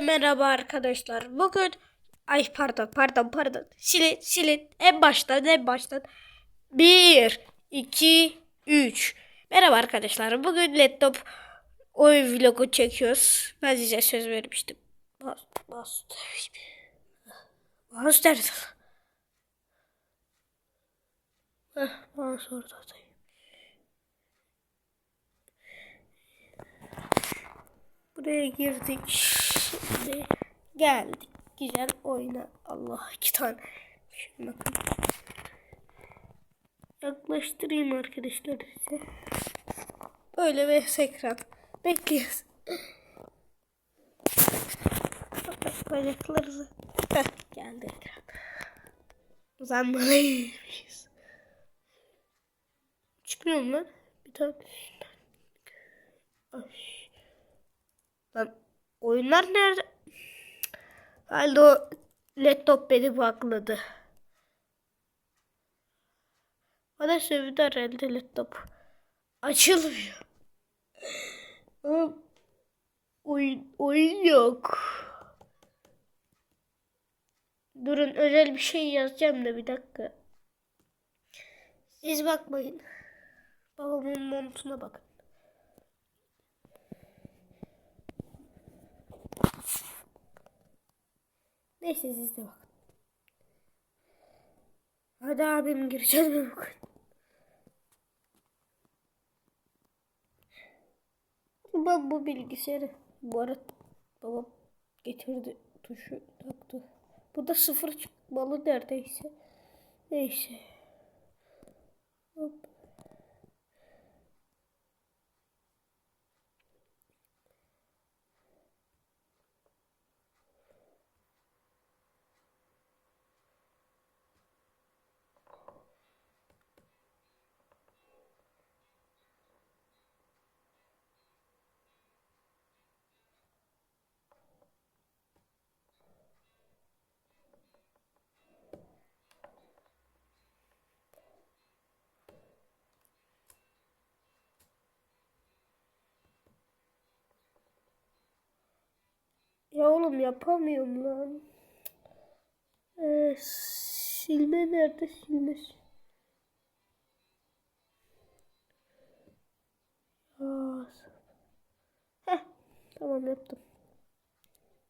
Merhaba arkadaşlar. Bugün ay pardon pardon pardon. Silin silin. En baştan en baştan. 1 2 3. Merhaba arkadaşlar. Bugün laptop oyun vlogu çekiyoruz. Ben size söz vermiştim. Bas. Bas nerede? Heh. Buraya girdik. Şimdi geldik. Güzel oyna. Allah iki tane. Şuna bakın. Yaklaştırayım arkadaşlar size. Böyle bir ekran. Bekliyoruz. Bacaklarımızı. Heh, geldi ekran. Uzanmalıyız. Çıkmıyor mu lan? Bir tane. Ay. Lan oyunlar nerede? Halde o laptop beni bakladı. Bana sövdü herhalde laptop. Açılmıyor. Oyun, oyun yok. Durun özel bir şey yazacağım da bir dakika. Siz bakmayın. Babamın montuna bakın. Neyse siz de bakın. Hadi abim gireceğim bakın. Ben bu bilgisayarı bu arada babam getirdi tuşu taktı. Bu da sıfır çıkmalı neredeyse. Neyse. Hop. Oğlum yapamıyorum lan. Ee, silme nerede silme? Ya. Heh, tamam yaptım.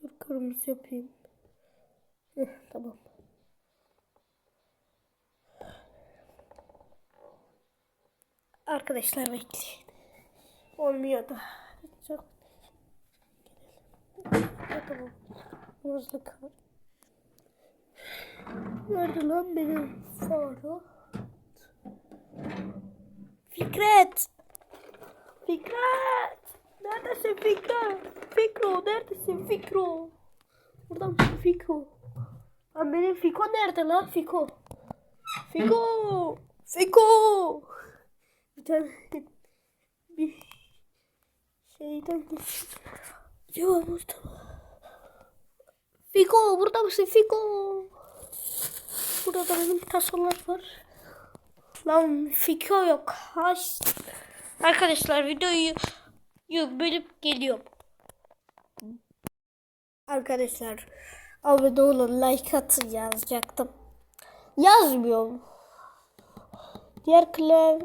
Dur kırmızı yapayım. Heh, tamam. Arkadaşlar bekleyin. Olmuyor da. Hızlı kal. Nerede lan benim faro? Fikret! Fikret! Neredesin Fikret? Fikro neredesin Fikro? Burada mısın Fiko? Lan benim Fiko nerede lan Fiko? Fiko! Fiko! Bir tane bir şeyden Acaba burada mı? Fiko burada mısın Fiko? Burada da benim tasolar var. Lan Fiko yok. Haş. Arkadaşlar videoyu bölüp geliyorum. Arkadaşlar abone olun like atın yazacaktım. Yazmıyorum. Diğer klav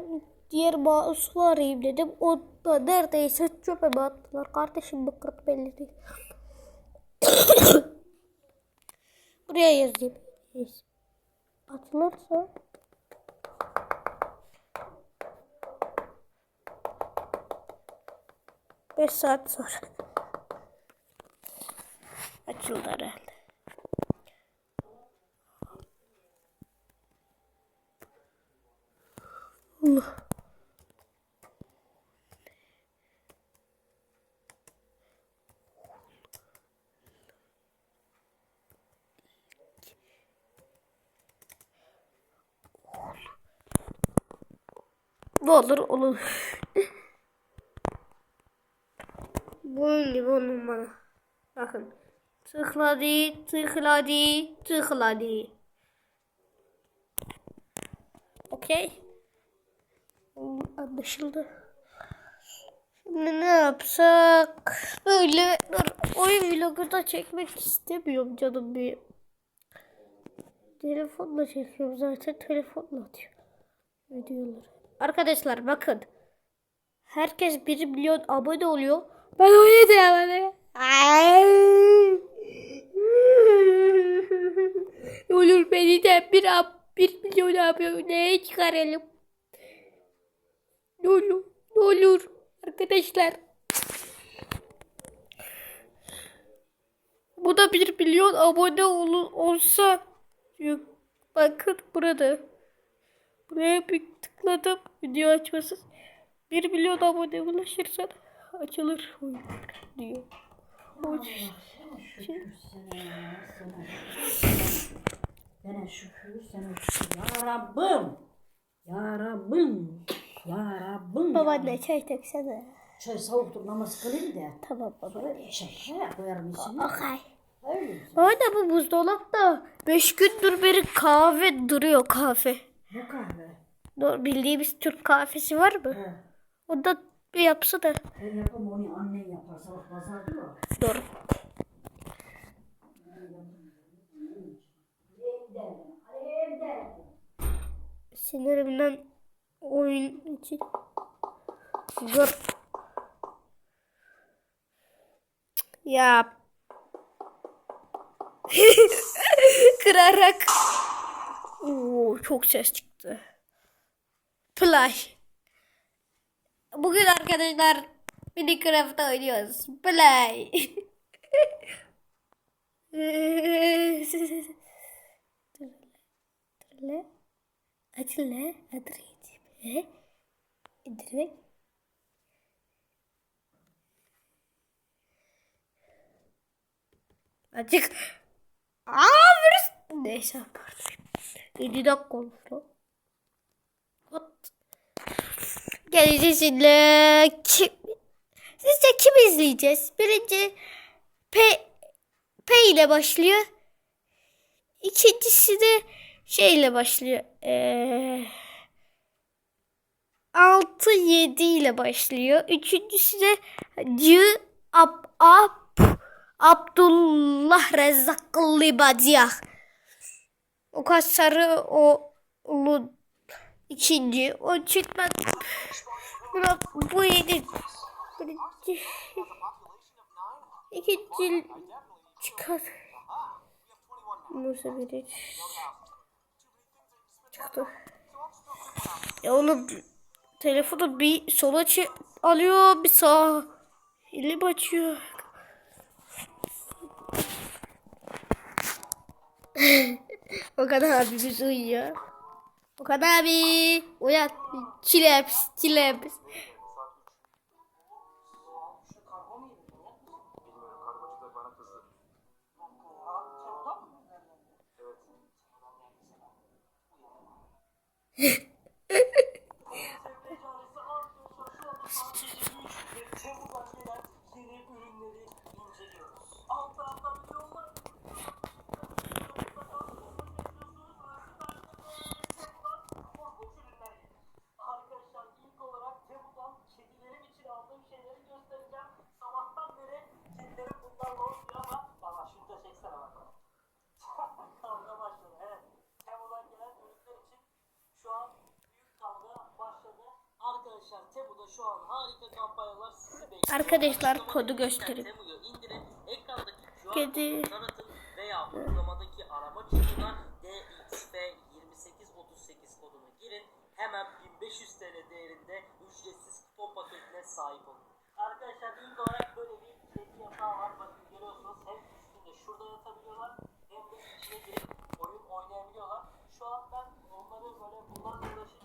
diğer mouse'u arayayım dedim. O da neredeyse çöpe mi attılar. Kardeşim bu kırık belli değil. Buraya yazayım. Atılırsa Beş saat sonra açıldı herhalde. Allah. Bu olur olur. Bunun gibi onun bana. Bakın. Tıkladı, tıkladı, tıkladı. Okey. Anlaşıldı. Şimdi ne yapsak? Böyle oyun vlogu da çekmek istemiyorum canım bir. Telefonla çekiyorum zaten telefonla atıyor videoları. Arkadaşlar bakın. Herkes 1 milyon abone oluyor. Ben 17 abone. Olur beni de bir, ab- bir milyon aboneye çıkaralım. Ne olur, ne olur arkadaşlar. Bu da 1 milyon abone ol- olsa bakın burada. Buraya bir tıkladım video açmasız. 1 milyon abone ulaşırsan açılır oyun diyor. O şey- Sana şükür, sana şükür. Ya Rabbim. Ya Rabbim. Ya Rabbim. Babaanne çay döksene. Çay soğuktur namaz kılayım da. Tamam baba. Şeker koyarım içine. Okay. Öyle. Bana bu buzdolapta 5 gündür beri kahve duruyor kahve. Ne kahve? Dur, Bildiğimiz Türk kahvesi var mı? He. O da bir yapsa da. Ben yapamam onu annen yapar. Sabah. Dur. Evde. Evde. Sinirimden oyun için. Dur. Ya. Kırarak. Çok ses çıktı. Play. Bugün arkadaşlar Minecraft oynuyoruz. Play. Dur. Acele adresi indirmek. Açık. Aa virüs. Neyse pardon. 7 dakika lan. What? Geleceğiz şimdi. Kim? Sizce kim izleyeceğiz? Birinci P, P ile başlıyor. İkincisi de şeyle başlıyor. Ee, 6 7 ile başlıyor. Üçüncüsü de C Ab Ab Abdullah Rezzak Libadiyah. O kadar sarı o ulu ikinci. O ben buna bu yedi. Birinci. İkinci çıkar. Musa birinci. Çıktı. Ya onu telefonu bir sola alıyor bir sağa. Elim açıyor. o kadar abimiz uyuyor. O kadar abi. Uyan. Çileps, çileps. Temmuz'dan Açıklamadaki kodu göstereyim. Kedi. veya uygulamadaki arama çubuğuna DXF2838 kodunu girin. Hemen 1500 TL değerinde ücretsiz kupon paketine sahip olun. Arkadaşlar ilk olarak böyle bir kedi yatağı var. Bakın görüyorsunuz hem üstünde şurada yatabiliyorlar hem de içine girip oyun oynayabiliyorlar. Şu an ben onları böyle bunlarla uğraşırken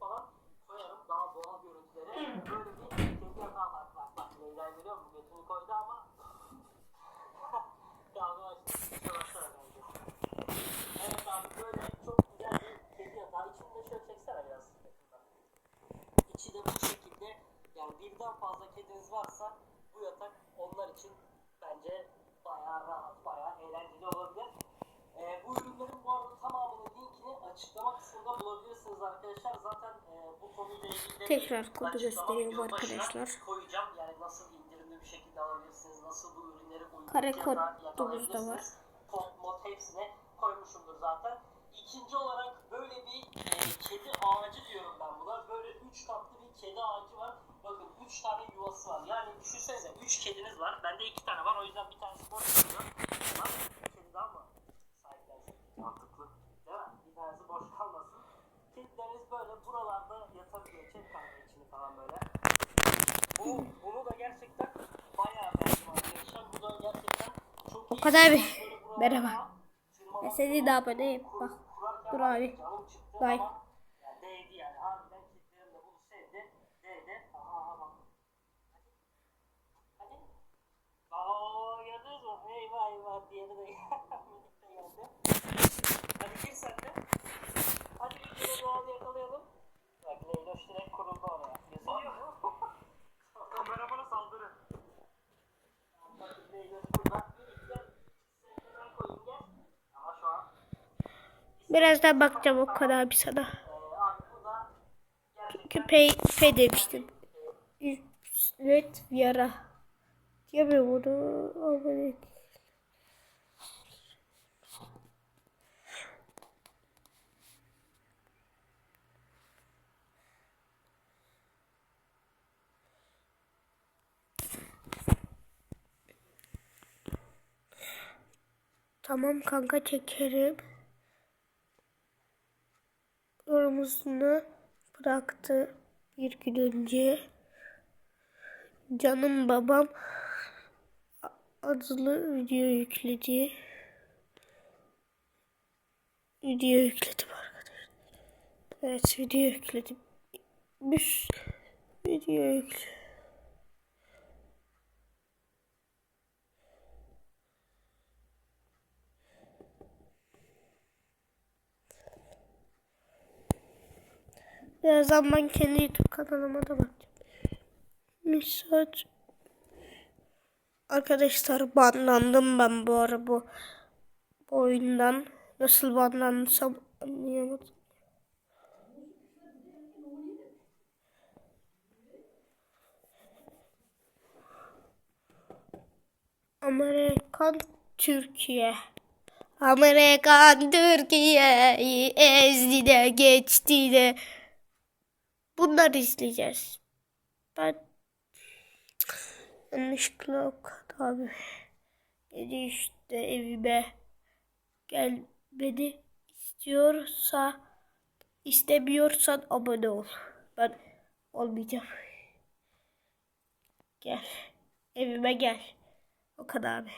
falan koyarım. Daha doğal görüntüleri. Böyle bir kedi yatağı var. Bak bak Leyla görüyor musun? Götünü koydu ama Kavga açtı. Evet abi böyle çok güzel bir kedi yatağı. İçini de şöyle çeksene biraz. İçi de bu şekilde. Yani birden fazla kediniz varsa bu yatak onlar için bence bayağı rahat, bayağı eğlenceli olabilir. Ee, bu ürünlerin bu arada tamamının linkini açıklama kısmında bulabilirsiniz arkadaşlar. Zaten e, bu konuyla ilgili Tekrar kodu gösteriyorum arkadaşlar. Koyacağım yani nasıl indirimli bir şekilde alabilirsiniz, nasıl bu ürünleri Kare kodumuz da var. Kod, mod hepsine koymuşumdur zaten. İkinci olarak böyle bir e, kedi ağacı diyorum ben buna. Böyle üç katlı bir kedi ağacı var. Bakın üç tane yuvası var. Yani düşünsenize üç kediniz var. Bende iki tane var. O yüzden bir tanesi boş kalıyor. Ama bir kedi daha mı sahiplensin? Mantıklı. Değil mi? Bir tanesi boş kalmasın. Kedileriniz böyle buralarda yatabiliyor. Çek kanka içini falan böyle. Bu, bunu da gerçekten bayağı beğendim arkadaşlar. Bu da gerçekten çok O iyi. kadar bir. Merhaba. Ben seni de aboneyim. Bak. Dur abi. mü? Eyvah eyvah diğeri de geldi. Hadi gir sen de. Hadi bir kere doğal yakalayalım. Bak Leyloş direkt kuruldu oraya. Gözüküyor mu? Kameramana saldırı. Bakın Leyloş burada. Bir iki gel. Sen de ben koyayım gel. Ama şu an Birazdan bakacağım o kadar bir sana. pay, pay demiştim. Evet yara. Diyemiyorum onu. Abone. Tamam kanka çekerim. Yorumunu bıraktı bir gün önce. Canım babam adlı video yükledi. Video yükledim arkadaşlar. Evet video yükledim. Bir video yükledim. Birazdan ben kendi YouTube kanalıma da bakacağım. Mesaj. Arkadaşlar banlandım ben bu ara bu, bu oyundan. Nasıl banlandıysam anlayamadım. Amerikan Türkiye. Amerikan Türkiye'yi ezdi de geçti de. Bunları izleyeceğiz. Ben yanlışlıkla o kadar. Gece işte evime gelmeni istiyorsa istemiyorsan abone ol. Ben olmayacağım. Gel. Evime gel. O kadar abi.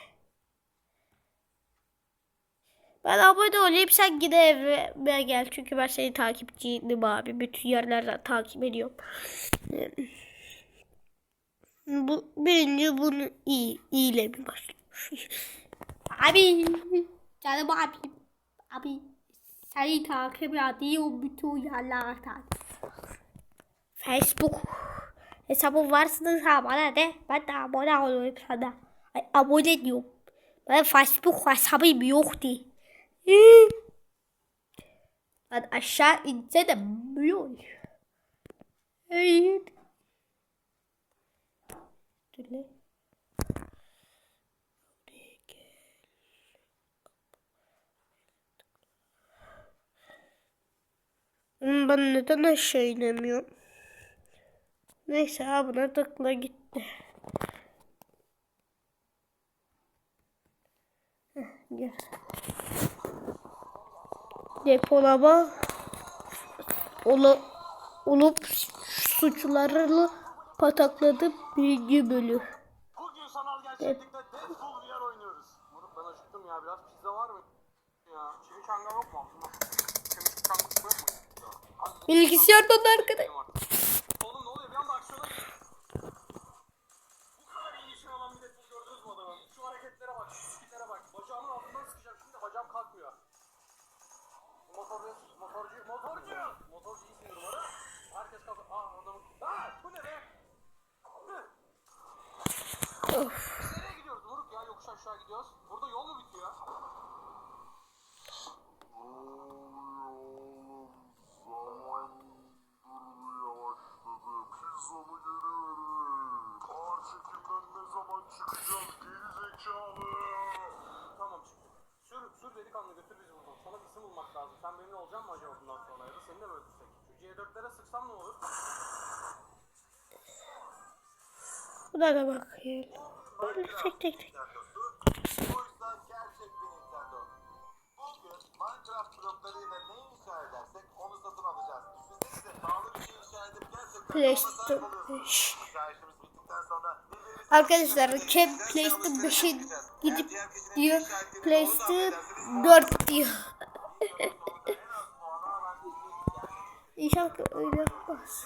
Ben abone olayım sen gide evime gel. Çünkü ben seni takipçiyim abi. Bütün yerlerden takip ediyorum. Bu birinci bunu iyi iyiyle bir başlıyor. Abi canım abi abi seni takip ediyorum bütün yerlerden. Facebook hesabım varsa bana de ben de abone olayım sana. Ay, abone diyorum. Ben Facebook hesabım yoktu. Ben aşağı inse de böyle. Evet. Dur Ben neden aşağı inemiyorum? Neyse ha buna tıkla gitti. Heh, gel. Depolama olu, olup suçlarını patakladı birinci bölüm. Bugün sanal gerçeklikte Deadpool VR oynuyoruz. Moruk ben acıktım ya. Biraz pizza var mı? Ya chimichanga yok mu? Chimichanga yok mu? Ya. Bilgisayardan arkadaş. Oğlum ne oluyor? Bir anda aksiyona gir. Bu kadar iyi nişan alan bir Deadpool gördünüz mü adamı? Şu hareketlere bak, şu skitlere bak. Bacağımın altından sıkacağım şimdi bacağım kalkmıyor. Motorcu, gidiyoruz Moruk ya? Yokuş aşağı gidiyoruz. Burada yol bitiyor? Zaman çıkacağım gerizekalı. Tamam çıktı. Sür, sür delikanlı götür bizi Sana bir isim bulmak lazım. Sen benimle olacaksın mı acaba bundan sonra ya da seni de mi öldürsek? Şu C4'lere sıksam ne olur? Buna da bakayım. Tek tek tek. Bu yüzden gerçek bir Nintendo. Bugün Minecraft bloklarıyla ne inşa edersek onu satın alacağız. Düşünsenize pahalı bir inşa edip gerçekten ona sahip PlayStation oluyorsunuz. 5. Hikayemiz bittikten sonra birbirimizi Arkadaşlar PlayStation alışveriş 5'e yapacağız. gidip diyor ederseniz 4 diyor. İnşallah öyle yapmaz.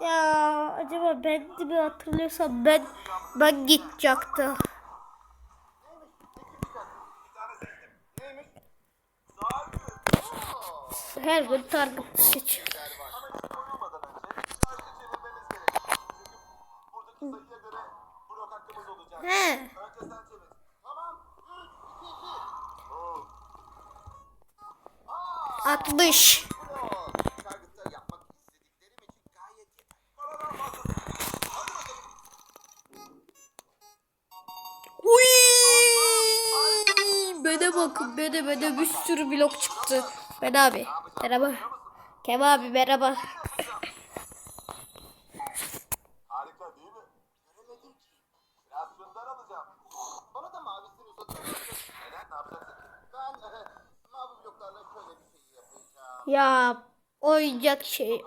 Ya acaba ben de mi hatırlıyorsam ben ben gidecektim. Her gün target seçiyor. Hadi bakalım. Uy! Bana bakın bana bana bir sürü blok çıktı. Ben abi merhaba. Kemal abi merhaba. Oyuncak şey